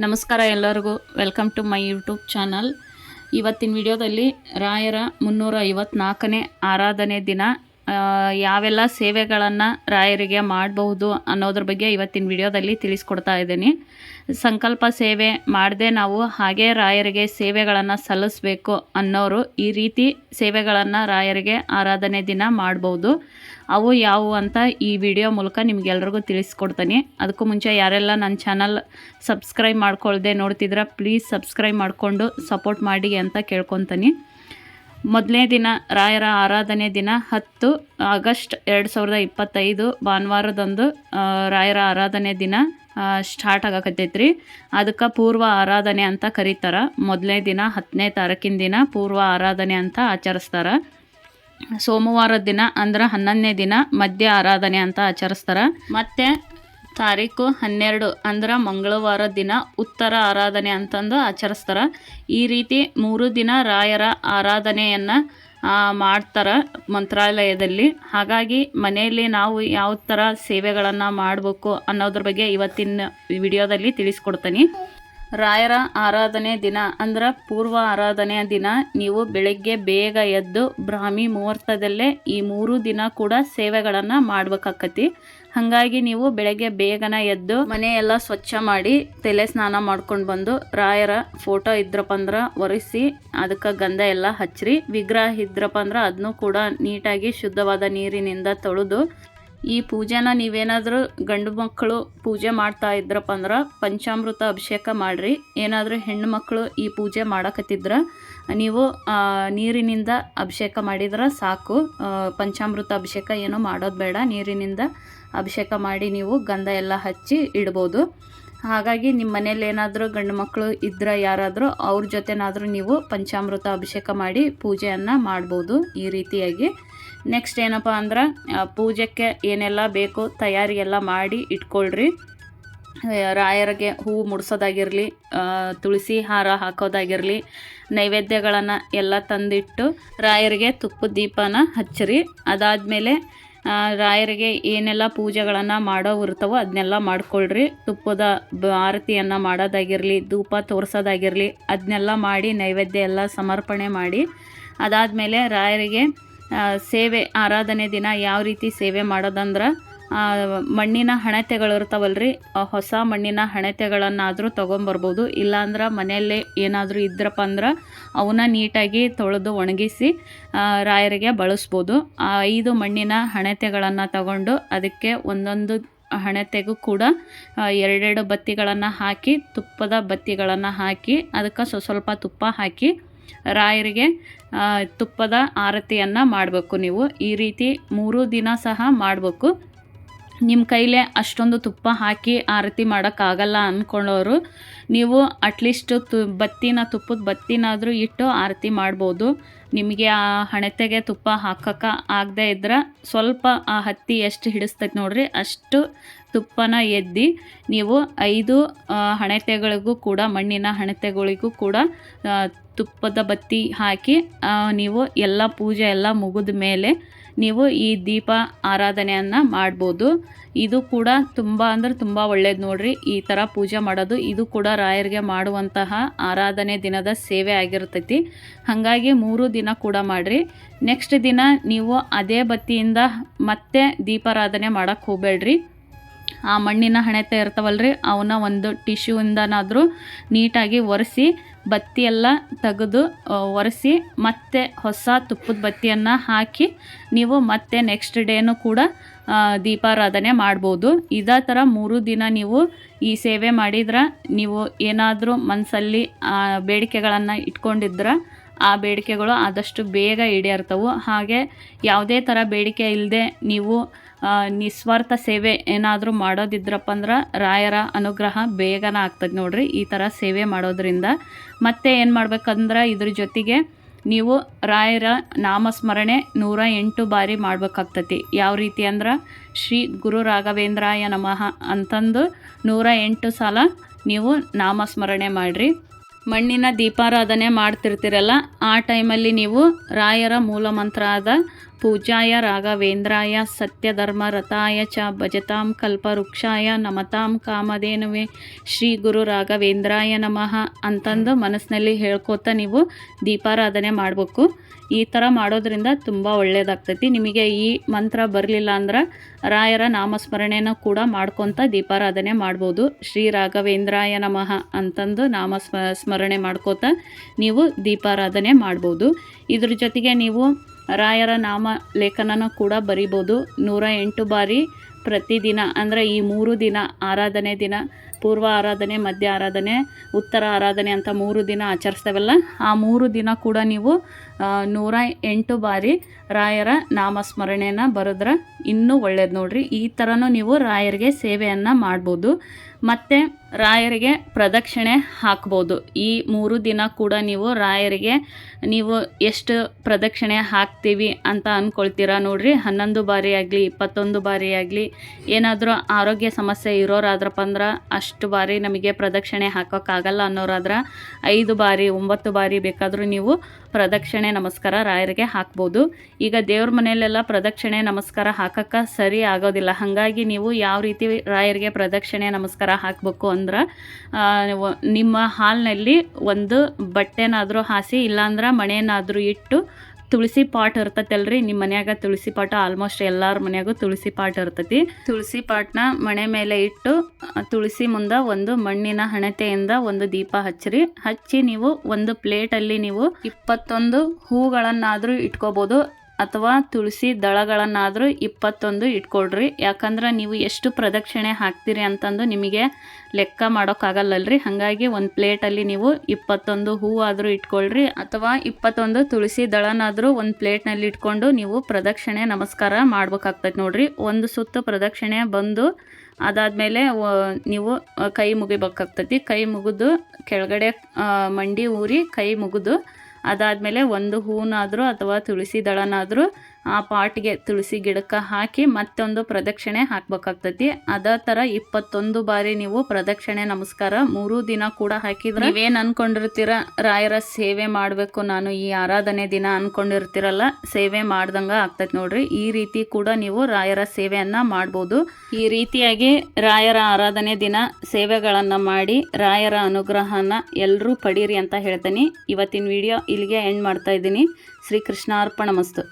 ನಮಸ್ಕಾರ ಎಲ್ಲರಿಗೂ. Welcome to my YouTube channel ಇವತ್ತಿನ ವಿಡಿಯೋದಲ್ಲಿ ರಾಯರ ಮುನ್ನೂರ ಐವತ್ನಾಲ್ಕನೇ ಆರಾಧನೆ ದಿನ ಯಾವೆಲ್ಲ ಸೇವೆಗಳನ್ನು ರಾಯರಿಗೆ ಮಾಡಬಹುದು ಅನ್ನೋದ್ರ ಬಗ್ಗೆ ಇವತ್ತಿನ ವಿಡಿಯೋದಲ್ಲಿ ತಿಳಿಸ್ಕೊಡ್ತಾ ಇದ್ದೀನಿ. ಸಂಕಲ್ಪ ಸೇವೆ ಮಾಡದೆ ನಾವು ಹಾಗೆ ರಾಯರಿಗೆ ಸೇವೆಗಳನ್ನು ಸಲ್ಲಿಸಬೇಕು ಅನ್ನೋರು ಈ ರೀತಿ ಸೇವೆಗಳನ್ನು ರಾಯರಿಗೆ ಆರಾಧನೆ ದಿನ ಮಾಡ್ಬೋದು ಅವು ಯಾವುವು ಅಂತ ಈ ವಿಡಿಯೋ ಮೂಲಕ ನಿಮಗೆಲ್ರಿಗೂ ತಿಳಿಸ್ಕೊಡ್ತೀನಿ. ಅದಕ್ಕೂ ಮುಂಚೆ ಯಾರೆಲ್ಲ ನನ್ನ ಚಾನಲ್ ಸಬ್ಸ್ಕ್ರೈಬ್ ಮಾಡ್ಕೊಳ್ಳದೆ ನೋಡ್ತಿದ್ರೆ ಪ್ಲೀಸ್ ಸಬ್ಸ್ಕ್ರೈಬ್ ಮಾಡಿಕೊಂಡು ಸಪೋರ್ಟ್ ಮಾಡಿ ಅಂತ ಕೇಳ್ಕೊತೀನಿ. ಮೊದಲನೇ ದಿನ, ರಾಯರ ಆರಾಧನೆ ದಿನ ಹತ್ತು ಆಗಸ್ಟ್ ಎರಡು ಸಾವಿರದ ಇಪ್ಪತ್ತೈದು, ಭಾನುವಾರದಂದು ರಾಯರ ಆರಾಧನೆ ದಿನ ಸ್ಟಾರ್ಟ್ ಆಗಕತ್ತೈತ್ರಿ. ಅದಕ್ಕೆ ಪೂರ್ವ ಆರಾಧನೆ ಅಂತ ಕರೀತಾರೆ. ಮೊದಲನೇ ದಿನ ಹತ್ತನೇ ತಾರೀಕಿನ ದಿನ ಪೂರ್ವ ಆರಾಧನೆ ಅಂತ ಆಚರಿಸ್ತಾರೆ. ಸೋಮವಾರದ ದಿನ ಅಂದ್ರೆ ಹನ್ನೊಂದನೇ ದಿನ ಮಧ್ಯ ಆರಾಧನೆ ಅಂತ ಆಚರಿಸ್ತಾರೆ. ಮತ್ತೆ ತಾರೀಕು ಹನ್ನೆರಡು ಅಂದ್ರೆ ಮಂಗಳವಾರ ದಿನ ಉತ್ತರ ಆರಾಧನೆ ಅಂತಂದು ಆಚರಿಸ್ತಾರೆ. ಈ ರೀತಿ ಮೂರು ದಿನ ರಾಯರ ಆರಾಧನೆಯನ್ನು ಮಾಡ್ತಾರೆ ಮಂತ್ರಾಲಯದಲ್ಲಿ. ಹಾಗಾಗಿ ಮನೆಯಲ್ಲಿ ನಾವು ಯಾವ ಥರ ಸೇವೆಗಳನ್ನು ಮಾಡಬೇಕು ಅನ್ನೋದ್ರ ಬಗ್ಗೆ ಇವತ್ತಿನ ವಿಡಿಯೋದಲ್ಲಿ ತಿಳಿಸ್ಕೊಡ್ತೀನಿ. ರಾಯರ ಆರಾಧನೆ ದಿನ ಅಂದ್ರೆ ಪೂರ್ವ ಆರಾಧನೆಯ ದಿನ. ನೀವು ಬೆಳಗ್ಗೆ ಬೇಗ ಎದ್ದು ಬ್ರಾಹ್ಮಿ ಮುಹೂರ್ತದಲ್ಲೇ ಈ ಮೂರು ದಿನ ಕೂಡ ಸೇವೆಗಳನ್ನು ಮಾಡ್ಬೇಕಾಕತಿ. ಹಾಗಾಗಿ ನೀವು ಬೆಳಗ್ಗೆ ಬೇಗನ ಎದ್ದು ಮನೆಯೆಲ್ಲ ಸ್ವಚ್ಛ ಮಾಡಿ ತಲೆ ಸ್ನಾನ ಮಾಡ್ಕೊಂಡು ಬಂದು ರಾಯರ ಫೋಟೋ ಇದ್ರಪ್ಪ ಅಂದ್ರೆ ಒರೆಸಿ ಅದಕ್ಕೆ ಗಂಧ ಎಲ್ಲ ಹಚ್ಚ್ರಿ ವಿಗ್ರಹ ಇದ್ರಪ್ಪ ಅಂದ್ರೆ ಅದನ್ನು ಕೂಡ ನೀಟಾಗಿ ಶುದ್ಧವಾದ ನೀರಿನಿಂದ ತೊಳೆದು ಈ ಪೂಜೆನ ನೀವೇನಾದರೂ ಗಂಡು ಮಕ್ಕಳು ಪೂಜೆ ಮಾಡ್ತಾ ಇದ್ರಪ್ಪ ಅಂದ್ರೆ ಪಂಚಾಮೃತ ಅಭಿಷೇಕ ಮಾಡಿರಿ. ಏನಾದರೂ ಹೆಣ್ಣು ಮಕ್ಕಳು ಈ ಪೂಜೆ ಮಾಡಕತ್ತಿದ್ರೆ, ನೀವು ನೀರಿನಿಂದ ಅಭಿಷೇಕ ಮಾಡಿದ್ರೆ ಸಾಕು. ಪಂಚಾಮೃತ ಅಭಿಷೇಕ ಏನೂ ಮಾಡೋದು ಬೇಡ. ನೀರಿನಿಂದ ಅಭಿಷೇಕ ಮಾಡಿ ನೀವು ಗಂಧ ಎಲ್ಲ ಹಚ್ಚಿ ಇಡ್ಬೋದು. ಹಾಗಾಗಿ ನಿಮ್ಮ ಮನೇಲಿ ಏನಾದರೂ ಗಂಡು ಮಕ್ಕಳು ಇದ್ರೆ ಯಾರಾದರೂ ಅವ್ರ ಜೊತೆನಾದರೂ ನೀವು ಪಂಚಾಮೃತ ಅಭಿಷೇಕ ಮಾಡಿ ಪೂಜೆಯನ್ನು ಮಾಡ್ಬೋದು ಈ ರೀತಿಯಾಗಿ. ನೆಕ್ಸ್ಟ್ ಏನಪ್ಪ ಅಂದ್ರೆ ಪೂಜೆಗೆ ಏನೆಲ್ಲ ಬೇಕು ತಯಾರಿ ಎಲ್ಲ ಮಾಡಿ ಇಟ್ಕೊಳ್ರಿ. ರಾಯರಿಗೆ ಹೂವು ಮುಡ್ಸೋದಾಗಿರಲಿ ತುಳಸಿ ಹಾರ ಹಾಕೋದಾಗಿರಲಿ, ನೈವೇದ್ಯಗಳನ್ನು ಎಲ್ಲ ತಂದಿಟ್ಟು ರಾಯರಿಗೆ ತುಪ್ಪದ ದೀಪನ ಹಚ್ಚಿರಿ. ಅದಾದಮೇಲೆ ರಾಯರಿಗೆ ಏನೆಲ್ಲ ಪೂಜೆಗಳನ್ನು ಮಾಡೋ ಇರ್ತವೋ ಅದನ್ನೆಲ್ಲ ಮಾಡ್ಕೊಳ್ರಿ. ತುಪ್ಪದ ಆರತಿಯನ್ನು ಮಾಡೋದಾಗಿರಲಿ, ಧೂಪ ತೋರಿಸೋದಾಗಿರಲಿ ಅದನ್ನೆಲ್ಲ ಮಾಡಿ ನೈವೇದ್ಯ ಎಲ್ಲ ಸಮರ್ಪಣೆ ಮಾಡಿ, ಅದಾದಮೇಲೆ ರಾಯರಿಗೆ ಸೇವೆ, ಆರಾಧನೆ ದಿನ ಯಾವ ರೀತಿ ಸೇವೆ ಮಾಡೋದಂದ್ರೆ ಮಣ್ಣಿನ ಹಣತೆಗಳು ಆ, ಹೊಸ ಮಣ್ಣಿನ ಹಣತೆಗಳನ್ನಾದರೂ ತೊಗೊಂಬರ್ಬೋದು. ಇಲ್ಲಾಂದ್ರೆ ಮನೆಯಲ್ಲೇ ಏನಾದರೂ ಇದ್ರಪ್ಪ ಅಂದ್ರೆ, ಅವನ್ನ ನೀಟಾಗಿ ತೊಳೆದು ಒಣಗಿಸಿ ರಾಯರಿಗೆ ಬಳಸ್ಬೋದು. ಆ, ಐದು ಮಣ್ಣಿನ ಹಣತೆಗಳನ್ನು ತಗೊಂಡು ಅದಕ್ಕೆ ಒಂದೊಂದು ಹಣತೆಗೂ ಕೂಡ ಎರಡೆರಡು ಬತ್ತಿಗಳನ್ನು ಹಾಕಿ, ತುಪ್ಪದ ಬತ್ತಿಗಳನ್ನು ಹಾಕಿ, ಅದಕ್ಕೆ ಸ್ವಸ್ವಲ್ಪ ತುಪ್ಪ ಹಾಕಿ, ರಾಯರಿಗೆ ತುಪ್ಪದ ಆರತಿಯನ್ನು ಮಾಡಬೇಕು ನೀವು. ಈ ರೀತಿ ಮೂರು ದಿನ ಸಹ ಮಾಡಬೇಕು. ನಿಮ್ಮ ಕೈಲೇ ಅಷ್ಟೊಂದು ತುಪ್ಪ ಹಾಕಿ ಆರತಿ ಮಾಡೋಕ್ಕಾಗಲ್ಲ ಅಂದ್ಕೊಳ್ಳೋರು ನೀವು ಅಟ್ಲೀಸ್ಟ್ ತು, ಬತ್ತಿನ, ತುಪ್ಪದ ಬತ್ತಿನಾದರೂ ಇಟ್ಟು ಆರತಿ ಮಾಡ್ಬೋದು. ನಿಮಗೆ ಆ ಹಣತೆಗೆ ತುಪ್ಪ ಹಾಕಕ್ಕೆ ಆಗದೆ ಇದ್ರೆ ಸ್ವಲ್ಪ ಆ ಹತ್ತಿ ಎಷ್ಟು ಹಿಡಿಸ್ತೈತೆ ನೋಡ್ರಿ, ಅಷ್ಟು ತುಪ್ಪನ ಎದ್ದಿ ನೀವು ಐದು ಹಣತೆಗಳಿಗೂ ಕೂಡ, ಮಣ್ಣಿನ ಹಣತೆಗಳಿಗೂ ಕೂಡ ತುಪ್ಪದ ಬತ್ತಿ ಹಾಕಿ ನೀವು ಎಲ್ಲ ಪೂಜೆ ಎಲ್ಲ ಮುಗಿದ ಮೇಲೆ ನೀವು ಈ ದೀಪ ಆರಾಧನೆಯನ್ನು ಮಾಡ್ಬೋದು. ಇದು ಕೂಡ ತುಂಬ ಅಂದ್ರೆ ತುಂಬ ಒಳ್ಳೇದು ನೋಡ್ರಿ. ಈ ಥರ ಪೂಜೆ ಮಾಡೋದು, ಇದು ಕೂಡ ರಾಯರಿಗೆ ಮಾಡುವಂತಹ ಆರಾಧನೆ ದಿನದ ಸೇವೆ ಆಗಿರ್ತೈತಿ. ಹಾಗಾಗಿ ಮೂರು ದಿನ ಕೂಡ ಮಾಡಿರಿ. ನೆಕ್ಸ್ಟ್ ದಿನ ನೀವು ಅದೇ ಬತ್ತಿಯಿಂದ ಮತ್ತೆ ದೀಪಾರಾಧನೆ ಮಾಡೋಕ್ಕೆ ಹೋಗಬೇಡ್ರಿ. ಆ ಮಣ್ಣಿನ ಹಣತೆ ರೀ ಅವನ್ನ ಒಂದು ಟಿಶ್ಯೂಯಿಂದನಾದರೂ ನೀಟಾಗಿ ಒರೆಸಿ, ಬತ್ತಿಯೆಲ್ಲ ತೆಗೆದು ಒರೆಸಿ, ಮತ್ತೆ ಹೊಸ ತುಪ್ಪದ ಬತ್ತಿಯನ್ನು ಹಾಕಿ, ನೀವು ಮತ್ತೆ ನೆಕ್ಸ್ಟ್ ಡೇನೂ ಕೂಡ ದೀಪಾರಾಧನೆ ಮಾಡ್ಬೋದು. ಇದೇ ಥರ ಮೂರು ದಿನ ನೀವು ಈ ಸೇವೆ ಮಾಡಿದ್ರೆ, ನೀವು ಏನಾದರೂ ಮನಸ್ಸಲ್ಲಿ ಬೇಡಿಕೆಗಳನ್ನು ಇಟ್ಕೊಂಡಿದ್ರೆ, ಆ ಬೇಡಿಕೆಗಳು ಆದಷ್ಟು ಬೇಗ ಈಡೇರ್ತವೆ. ಹಾಗೆ ಯಾವುದೇ ಥರ ಬೇಡಿಕೆ ಇಲ್ಲದೆ ನೀವು ನಿಸ್ವಾರ್ಥ ಸೇವೆ ಏನಾದರೂ ಮಾಡೋದಿದ್ರಪ್ಪ ಅಂದ್ರೆ ರಾಯರ ಅನುಗ್ರಹ ಬೇಗನ ಆಗ್ತದೆ ನೋಡ್ರಿ. ಈ ಥರ ಸೇವೆ ಮಾಡೋದ್ರಿಂದ. ಮತ್ತೆ ಏನು ಮಾಡ್ಬೇಕಂದ್ರೆ ಇದ್ರ ಜೊತೆಗೆ ನೀವು ರಾಯರ ನಾಮಸ್ಮರಣೆ ನೂರ ಎಂಟು ಬಾರಿ ಮಾಡ್ಬೇಕಾಗ್ತತಿ. ಯಾವ ರೀತಿ ಅಂದ್ರೆ? ಶ್ರೀ ಗುರು ರಾಘವೇಂದ್ರಾಯ ನಮಃ ಅಂತಂದು ನೂರ ಎಂಟು ಸಲ ನೀವು ನಾಮಸ್ಮರಣೆ ಮಾಡಿರಿ. ಮಣ್ಣಿನ ದೀಪಾರಾಧನೆ ಮಾಡ್ತಿರ್ತೀರಲ್ಲ, ಆ ಟೈಮಲ್ಲಿ ನೀವು ರಾಯರ ಮೂಲ ಮಂತ್ರ ಆದ ಪೂಜಾಯ ರಾಘವೇಂದ್ರಾಯ ಸತ್ಯಧರ್ಮ ರಥಾಯ ಚ ಭಜತಾಂ ಕಲ್ಪವೃಕ್ಷಾಯ ನಮತಾಂ ಕಾಮಧೇನುವೆ. ಶ್ರೀ ಗುರು ರಾಘವೇಂದ್ರಾಯ ನಮಃ ಅಂತಂದು ಮನಸ್ಸಿನಲ್ಲಿ ಹೇಳ್ಕೊತ ನೀವು ದೀಪಾರಾಧನೆ ಮಾಡಬೇಕು. ಈ ಥರ ಮಾಡೋದ್ರಿಂದ ತುಂಬ ಒಳ್ಳೆಯದಾಗ್ತೈತಿ ನಿಮಗೆ ಈ ಮಂತ್ರ ಬರಲಿಲ್ಲ ಅಂದ್ರೆ ರಾಯರ ನಾಮಸ್ಮರಣೆನ ಕೂಡ ಮಾಡ್ಕೊತ ದೀಪಾರಾಧನೆ ಮಾಡ್ಬೋದು. ಶ್ರೀ ರಾಘವೇಂದ್ರಾಯ ನಮಃ ಅಂತಂದು ನಾಮ ಸ್ಮ ಸ್ಮರಣೆ ಮಾಡ್ಕೋತ ನೀವು ದೀಪಾರಾಧನೆ ಮಾಡ್ಬೋದು. ಇದ್ರ ಜೊತೆಗೆ ನೀವು ರಾಯರ ನಾಮ ಲೇಖನನ ಕೂಡ ಬರಿಬೋದು. ನೂರ ಎಂಟು ಬಾರಿ ಪ್ರತಿದಿನ, ಅಂದರೆ ಈ ಮೂರು ದಿನ, ಆರಾಧನೆ ದಿನ, ಪೂರ್ವ ಆರಾಧನೆ, ಮಧ್ಯ ಆರಾಧನೆ, ಉತ್ತರ ಆರಾಧನೆ ಅಂತ ಮೂರು ದಿನ ಆಚರಿಸ್ತೇವಲ್ಲ, ಆ ಮೂರು ದಿನ ಕೂಡ ನೀವು ನೂರ ಎಂಟು ಬಾರಿ ರಾಯರ ನಾಮಸ್ಮರಣೆಯನ್ನು ಬರೆದ್ರೆ ಇನ್ನೂ ಒಳ್ಳೇದು ನೋಡ್ರಿ. ಈ ಥರನೂ ನೀವು ರಾಯರಿಗೆ ಸೇವೆಯನ್ನು ಮಾಡ್ಬೋದು. ಮತ್ತು ರಾಯರಿಗೆ ಪ್ರದಕ್ಷಿಣೆ ಹಾಕ್ಬೋದು. ಈ ಮೂರು ದಿನ ಕೂಡ ನೀವು ರಾಯರಿಗೆ ನೀವು ಎಷ್ಟು ಪ್ರದಕ್ಷಿಣೆ ಹಾಕ್ತೀವಿ ಅಂತ ಅಂದ್ಕೊಳ್ತೀರಾ ನೋಡಿರಿ. ಹನ್ನೊಂದು ಬಾರಿ ಆಗಲಿ, ಇಪ್ಪತ್ತೊಂದು ಬಾರಿ ಆಗಲಿ, ಏನಾದರೂ ಆರೋಗ್ಯ ಸಮಸ್ಯೆ ಇರೋರಾದ್ರಪ್ಪ ಅಂದ್ರೆ ಅಷ್ಟು ಬಾರಿ ನಮಗೆ ಪ್ರದಕ್ಷಿಣೆ ಹಾಕೋಕ್ಕಾಗಲ್ಲ ಅನ್ನೋರಾದ್ರೆ ಐದು ಬಾರಿ, ಒಂಬತ್ತು ಬಾರಿ ಬೇಕಾದರೂ ನೀವು ಪ್ರದಕ್ಷಿಣೆ, ನಮಸ್ಕಾರ ರಾಯರಿಗೆ ಹಾಕ್ಬೋದು. ಈಗ ದೇವ್ರ ಮನೆಯಲ್ಲೆಲ್ಲ ಪ್ರದಕ್ಷಿಣೆ, ನಮಸ್ಕಾರ ಹಾಕಕ್ಕೆ ಸರಿ ಆಗೋದಿಲ್ಲ. ಹಾಗಾಗಿ ನೀವು ಯಾವ ರೀತಿ ರಾಯರಿಗೆ ಪ್ರದಕ್ಷಿಣೆ, ನಮಸ್ಕಾರ ಹಾಕಬೇಕು ಅಂದ್ರೆ ನಿಮ್ಮ ಹಾಲ್ನಲ್ಲಿ ಒಂದು ಬಟ್ಟೆನಾದರೂ ಹಾಸಿ, ಇಲ್ಲಾಂದ್ರೆ ಮಣೇನಾದರೂ ಇಟ್ಟು ತುಳಸಿ ಪಾಟ್ ಇರ್ತೈತಲ್ರಿ ನಿಮ್ಮ ಮನ್ಯಾಗ ತುಳಸಿ ಪಾಟ್ ಆಲ್ಮೋಸ್ಟ್ ಎಲ್ಲರ ಮನ್ಯಾಗೂ ತುಳಸಿ ಪಾಟ್ ಇರ್ತತಿ. ತುಳಸಿ ಪಾಟ್ನ ಮಣೆ ಮೇಲೆ ಇಟ್ಟು ತುಳಸಿ ಮುಂದೆ ಒಂದು ಮಣ್ಣಿನ ಹಣತೆಯಿಂದ ಒಂದು ದೀಪ ಹಚ್ಚಿರಿ. ಹಚ್ಚಿ ನೀವು ಒಂದು ಪ್ಲೇಟಲ್ಲಿ ನೀವು ಇಪ್ಪತ್ತೊಂದು ಹೂಗಳನ್ನಾದರೂ ಇಟ್ಕೋಬೋದು. ಅಥವಾ ತುಳಸಿ ದಳಗಳನ್ನಾದರೂ ಇಪ್ಪತ್ತೊಂದು ಇಟ್ಕೊಳ್ರಿ. ಯಾಕಂದ್ರೆ ನೀವು ಎಷ್ಟು ಪ್ರದಕ್ಷಿಣೆ ಹಾಕ್ತೀರಿ ಅಂತಂದು ನಿಮಗೆ ಲೆಕ್ಕ ಮಾಡೋಕ್ಕಾಗಲ್ಲಲ್ರಿ. ಹಾಗಾಗಿ ಒಂದು ಪ್ಲೇಟಲ್ಲಿ ನೀವು ಇಪ್ಪತ್ತೊಂದು ಹೂವಾದರೂ ಇಟ್ಕೊಳ್ರಿ. ಅಥವಾ ಇಪ್ಪತ್ತೊಂದು ತುಳಸಿ ದಳನಾದರೂ ಒಂದು ಪ್ಲೇಟ್ನಲ್ಲಿ ಇಟ್ಕೊಂಡು ನೀವು ಪ್ರದಕ್ಷಿಣೆ ನಮಸ್ಕಾರ ಮಾಡ್ಬೇಕಾಗ್ತೈತೆ ನೋಡ್ರಿ. ಒಂದು ಸುತ್ತು ಪ್ರದಕ್ಷಿಣೆ ಬಂದು ಅದಾದಮೇಲೆ ನೀವು, ಕೈ ಮುಗಿಬೇಕಾಗ್ತೈತಿ. ಕೈ ಮುಗಿದು ಕೆಳಗಡೆ ಮಂಡಿ ಊರಿ ಕೈ ಮುಗಿದು ಅದಾದಮೇಲೆ ಒಂದು ಹೂನಾದರೂ ಅಥವಾ ತುಳಸಿ ದಳನಾದರೂ ಆ ಪಾಟ್ಗೆ ತುಳಸಿ ಗಿಡಕ್ಕೆ ಹಾಕಿ ಮತ್ತೊಂದು ಪ್ರದಕ್ಷಿಣೆ ಹಾಕ್ಬೇಕಾಗ್ತೈತಿ. ಅದೇ ಥರ ಇಪ್ಪತ್ತೊಂದು ಬಾರಿ ನೀವು ಪ್ರದಕ್ಷಿಣೆ ನಮಸ್ಕಾರ ಮೂರು ದಿನ ಕೂಡ ಹಾಕಿದ್ರೆ ನೀವೇನು ಅನ್ಕೊಂಡಿರ್ತೀರ? ರಾಯರ ಸೇವೆ ಮಾಡಬೇಕು, ನಾನು ಈ ಆರಾಧನೆ ದಿನ ಅನ್ಕೊಂಡಿರ್ತೀರಲ್ಲ, ಸೇವೆ ಮಾಡ್ದಂಗ ಆಗ್ತೈತಿ ನೋಡ್ರಿ. ಈ ರೀತಿ ಕೂಡ ನೀವು ರಾಯರ ಸೇವೆಯನ್ನು ಮಾಡ್ಬೋದು. ಈ ರೀತಿಯಾಗಿ ರಾಯರ ಆರಾಧನೆ ದಿನ ಸೇವೆಗಳನ್ನ ಮಾಡಿ ರಾಯರ ಅನುಗ್ರಹನ ಎಲ್ಲರೂ ಪಡೀರಿ ಅಂತ ಹೇಳ್ತೀನಿ. ಇವತ್ತಿನ ವಿಡಿಯೋ ಇಲ್ಲಿಗೆ ಎಂಡ್ ಮಾಡ್ತಾ ಇದ್ದೀನಿ. ಶ್ರೀ ಕೃಷ್ಣಾರ್ಪಣ ಮಸ್ತು.